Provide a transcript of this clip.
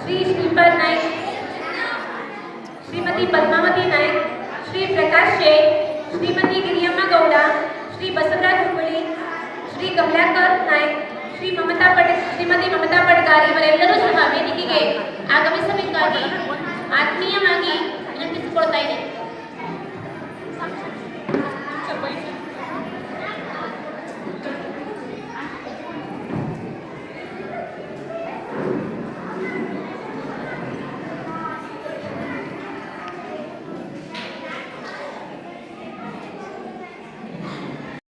ಶ್ರೀ ಶ್ರೀಪರ್ ನಾಯ್ಕ್ ಶ್ರೀಮತಿ ಪದ್ಮಾವತಿ ನಾಯ್ಕ್ ಶ್ರೀ ಪ್ರಕಾಶ್ ಶೇಖ್ ಶ್ರೀಮತಿ ಗಿರಿಯಮ್ಮ ಗೌಡ ಶ್ರೀ ಬಸವರಾಜ್ ಹುಬ್ಬಳ್ಳಿ ಶ್ರೀ ಕಮಲಾಕರ್ ನಾಯ್ಕ್ ಶ್ರೀ ಮಮತಾ ಪಟ್ ಶ್ರೀಮತಿ ಮಮತಾ ಪಟ್ಗಾರ್ ಇವರೆಲ್ಲರೂ ಸಹ ವೇದಿಕೆಗೆ ಆಗಮಿಸಬೇಕಾಗಿ ಆತ್ಮೀಯವಾಗಿ ವಿನಂತಿಸಿಕೊಳ್ತಾ